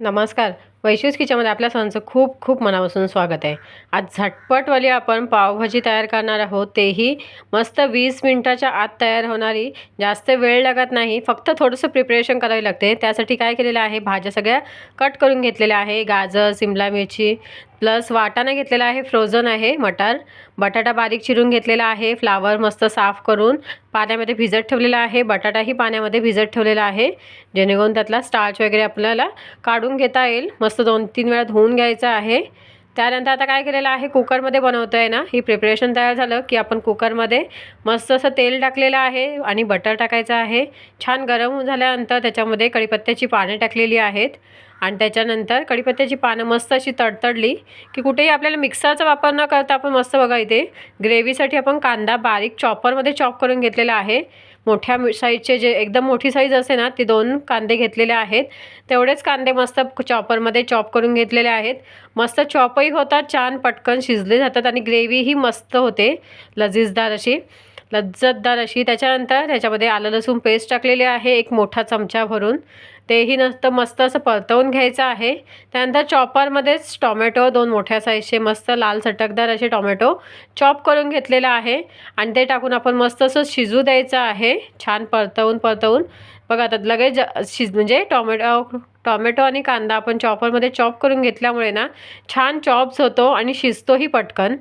नमस्कार. वैशिष्ट किचनमध्ये आपल्या सर्वांचं खूप खूप मनापासून स्वागत आहे. आज झटपटवाली आपण पावभाजी तयार करणार आहोत. तेही मस्त वीस मिनटाच्या आत तयार होणारी. जास्त वेळ लागत नाही. फक्त थोडंसं प्रिपरेशन करावी लागते. त्यासाठी काय केलेलं आहे? भाज्या सगळ्या कट करून घेतलेल्या आहे. गाजर सिमला मिरची प्लस वाटाणा घेतलेला आहे. फ्रोझन आहे. मटार बटाटा बारीक चिरून घेतलेला आहे. फ्लावर मस्त साफ करून पाण्यामध्ये भिजत ठेवलेला आहे. बटाटाही पाण्यामध्ये भिजत ठेवलेला आहे. जेणेकरून त्यातला स्टार्च वगैरे आपल्याला काढून घेता येईल. मस्त दोन तीन वेळा धुवून घ्यायचं आहे. त्यानंतर आता काय केलेलं आहे? कुकरमध्ये बनवतो आहे ना. ही प्रिपरेशन तयार झालं की आपण कुकरमध्ये मस्त असं तेल टाकलेलं आहे आणि बटर टाकायचं आहे. छान गरम झाल्यानंतर त्याच्यामध्ये कढीपत्त्याची पाने टाकलेली आहेत. आणि त्याच्यानंतर कढीपत्त्याची पानं मस्त अशी तडतडली की कुठेही आपल्याला मिक्सरचा वापर न करता आपण मस्त बघा इथे ग्रेव्हीसाठी आपण कांदा बारीक चॉपरमध्ये चॉप करून घेतलेला आहे. मोठ्या साईजचे जे एकदम मोठी साईज असते ना ते दोन कांदे घेतलेले आहेत. तेवढेच कांदे मस्त चॉपरमध्ये चॉप करून घेतलेले आहेत. मस्त चॉपही होतात छान पटकन शिजले जातात आणि ग्रेव्हीही मस्त होते लजीजदार अशी. लज्जतदार अशी. त्याच्यानंतर त्याच्यामध्ये आलं लसूण पेस्ट टाकलेली आहे एक मोठा चमचा भरून. तेही नसतं मस्त असं परतवून घ्यायचं आहे. त्यानंतर चॉपरमध्येच टॉमॅटो दोन मोठ्या साईजचे मस्त लाल चटकदार असे टॉमॅटो चॉप करून घेतलेलं आहे. आणि ते टाकून आपण मस्त असं शिजू द्यायचं आहे. छान परतवून परतवून. बघा त्यात लगेच शिज म्हणजे टॉमॅटो टॉमॅटो आणि कांदा आपण चॉपरमध्ये चॉप करून घेतल्यामुळे ना छान चॉप्स होतो आणि शिजतोही पटकन.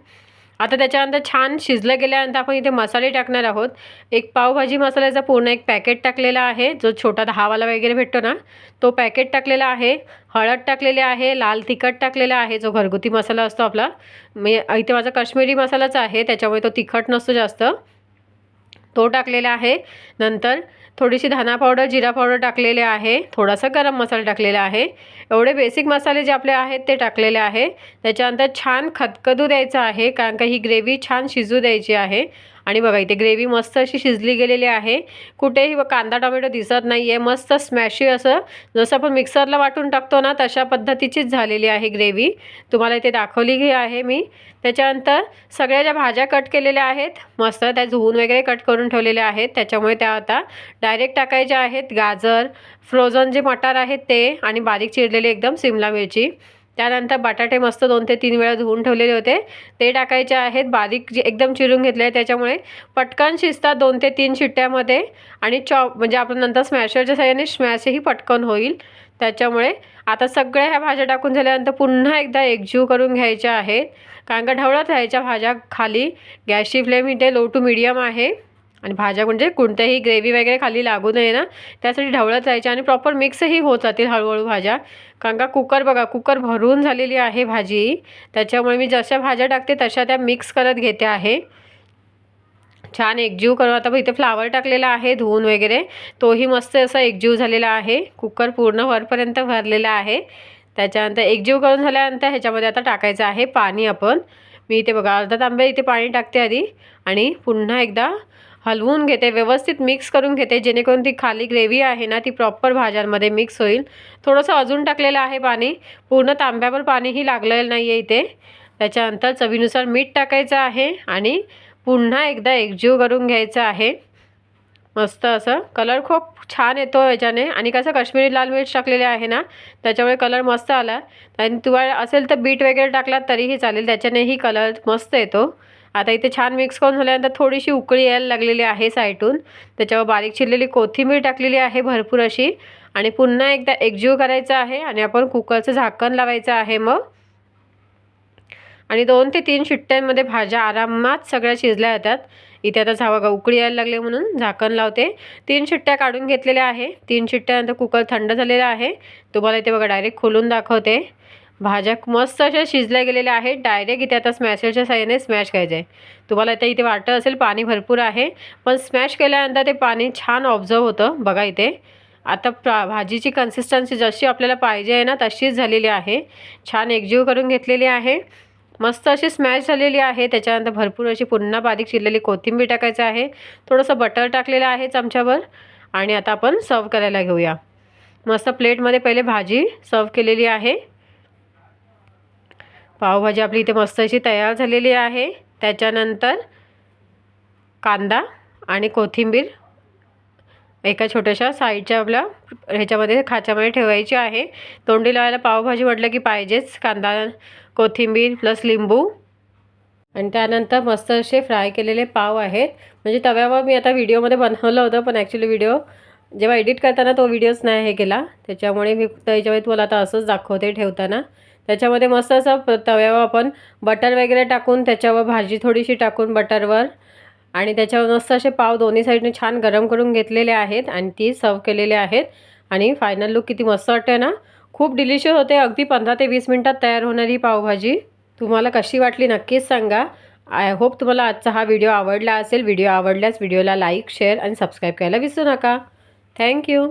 आता त्याच्यानंतर छान शिजलं गेल्यानंतर आपण इथे मसाले टाकणार आहोत. एक पावभाजी मसाल्याचा पूर्ण एक पॅकेट टाकलेला आहे. जो छोटा दहावाला वगैरे भेटतो ना तो पॅकेट टाकलेला आहे. हळद टाकलेले आहे लाल तिखट टाकलेला आहे. जो घरगुती मसाला असतो आपला. मी इथे माझा काश्मीरी मसालाच आहे. त्याच्यामुळे तो तिखट नसतो जास्त. तो टाकलेला आहे. नंतर थोडीशी धना पावडर जिरा पावडर टाकलेले आहे. थोडासा गरम मसाला टाकलेला आहे. एवढे बेसिक मसाले जे आपले आहेत ते टाकलेले आहे. त्याच्यानंतर छान खतखदू द्यायचं आहे कारण का ही ग्रेव्ही छान शिजू द्यायची आहे. आणि बघा इथे ग्रेव्ही मस्त अशी शिजली गेलेली आहे. कुठेही कांदा टोमॅटो दिसत नाही आहे मस्त स्मॅशी असं जसं आपण मिक्सरला वाटून टाकतो ना तशा पद्धतीचीच झालेली आहे ग्रेव्ही तुम्हाला इथे दाखवली आहे मी. त्याच्यानंतर सगळ्या ज्या भाज्या कट केलेल्या आहेत मस्त त्या धुवून वगैरे कट करून ठेवलेल्या आहेत. त्याच्यामुळे त्या आता डायरेक्ट टाकायच्या आहेत. गाजर फ्रोझन जे मटार आहेत ते आणि बारीक चिरलेली एकदम सिमला मिरची. त्यानंतर बटाटे मस्त दोन ते तीन वेळा धुवून ठेवलेले होते. ते टाकायचे आहेत. बारीक जे एकदम चिरून घेतले आहे त्याच्यामुळे. पटकन शिजतात दोन ते तीन शिट्ट्यामध्ये. आणि चॉप म्हणजे आपण नंतर स्मॅशरच्या सहाय्याने स्मॅशही पटकन होईल. त्याच्यामुळे आता सगळ्या ह्या भाज्या टाकून झाल्यानंतर पुन्हा एकदा एकजीव करून घ्यायच्या आहेत. कारण का ढवळत राहायच्या भाज्या खाली. गॅसची फ्लेम इथे लो टू मिडियम आहे. आणि भाज्या म्हणजे कोणत्याही ग्रेव्ही वगैरे खाली लागू नये ना त्यासाठी ढवळत राहायच्या आणि प्रॉपर मिक्सही होत जातील हळूहळू भाज्या. कारण का कुकर बघा कुकर भरून झालेली आहे भाजी. त्याच्यामुळे मी जशा भाज्या टाकते तशा त्या मिक्स करत घेते आहे. छान एकजीव करून आता इथे फ्लावर टाकलेला आहे धुवून वगैरे. तोही मस्त असा एकजीव झालेला आहे. कुकर पूर्ण वरपर्यंत भरलेला आहे. त्याच्यानंतर एकजीव करून झाल्यानंतर ह्याच्यामध्ये आता टाकायचं आहे पाणी आपण. मी इथे बघा अर्धा तांब्या इथे पाणी टाकते आधी. आणि पुन्हा एकदा हलवून घेते व्यवस्थित मिक्स करून घेते जेणेकरून ती खाली ग्रेव्ही आहे ना ती प्रॉपर भाज्यांमध्ये मिक्स होईल. थोडंसं अजून टाकलेलं आहे पाणी. पूर्ण तांब्यावर पाणीही लागलेलं नाही आहे इथे. त्याच्यानंतर चवीनुसार मीठ टाकायचं आहे आणि पुन्हा एकदा एकजीव करून घ्यायचं आहे. मस्त असं. कलर खूप छान येतो याच्याने. आणि कसं काश्मीरी लाल मिर्च टाकलेले आहे ना त्याच्यामुळे कलर मस्त आला. आणि तुम्हाला असेल तर बीट वगैरे टाकलात तरीही चालेल. त्याच्यानेही कलर मस्त येतो. आता इथे छान मिक्स करून झाल्यानंतर थोडीशी उकळी यायला लागलेली आहे साईटून. त्याच्यावर बारीक चिरलेली कोथिंबीर टाकलेली आहे भरपूर अशी. आणि पुन्हा एकदा एकजीव करायचं आहे आणि आपण कुकरचं झाकण लावायचं आहे मग. आणि दोन ते तीन शिट्ट्यांमध्ये भाज्या आरामात सगळ्या शिजल्या जातात. इथे आता झावा का उकळी यायला लागले म्हणून झाकण लावते. तीन शिट्ट्या काढून घेतलेल्या आहे. तीन शिट्ट्यानंतर कुकर थंड झालेला आहे. तुम्हाला इथे बघा डायरेक्ट खोलून दाखवते. भाज्या मस्त अशा शिजल्या गेलेल्या आहेत. डायरेक्ट इथे आता स्मॅशरच्या साह्याने स्मॅश करायचं आहे. तुम्हाला आता इथे वाटत असेल पाणी भरपूर आहे पण स्मॅश केल्यानंतर ते पाणी छान ऑब्झर्व होतं. बघा इथे. आता प्रा भाजीची कन्सिस्टन्सी जशी आपल्याला पाहिजे आहे ना तशीच झालेली आहे. छान एकजीव करून घेतलेली आहे. मस्त अशी स्मॅश झालेली आहे. त्याच्यानंतर भरपूर अशी पुन्हा बारीक चिरलेली कोथिंबीर टाकायचं आहे. थोडंसं बटर टाकलेलं आहे चमच्यावर. आणि आता आपण सर्व करायला घेऊया. मस्त प्लेटमध्ये पहिले भाजी सर्व केलेली आहे. पावभाजी आपली इथे मस्त अशी तयार झालेली आहे. त्याच्यानंतर कांदा आणि कोथिंबीर एका छोट्याशा साईडच्या आपल्या ह्याच्यामध्ये खाच्यामध्ये ठेवायची आहे. तोंडी लावायला पावभाजी म्हटलं की पाहिजेच. कांदा कोथिंबीर प्लस लिंबू. आणि त्यानंतर मस्त असे फ्राय केलेले पाव आहेत. म्हणजे तव्यावर मी आता व्हिडिओमध्ये बनवलं होतं पण ॲक्च्युली व्हिडिओ जेव्हा एडिट करताना तो व्हिडिओच नाही हे केला. त्याच्यामुळे मी त्याच्यामुळे तुम्हाला आता असंच दाखवते ठेवताना. त्याच्यामध्ये मस्त असं तव्यावर आपण बटर वगैरे टाकून त्याच्यावर भाजी थोडीशी टाकून बटरवर आणि त्याच्यावर मस्त असे पाव दोन्ही साईडने छान गरम करून घेतलेले आहेत आणि ती सर्व केलेले आहेत. आणि फायनल लुक किती मस्त वाटते ना? खूप डिलिशियस होते. अगदी पंधरा ते वीस मिनटात तयार होणारी पावभाजी. तुम्हाला कशी वाटली नक्कीच सांगा. आय होप तुम्हाला आजचा हा व्हिडिओ आवडला असेल. व्हिडिओ आवडल्यास व्हिडिओला लाईक शेअर आणि सबस्क्राईब करायला विसरू नका. थँक्यू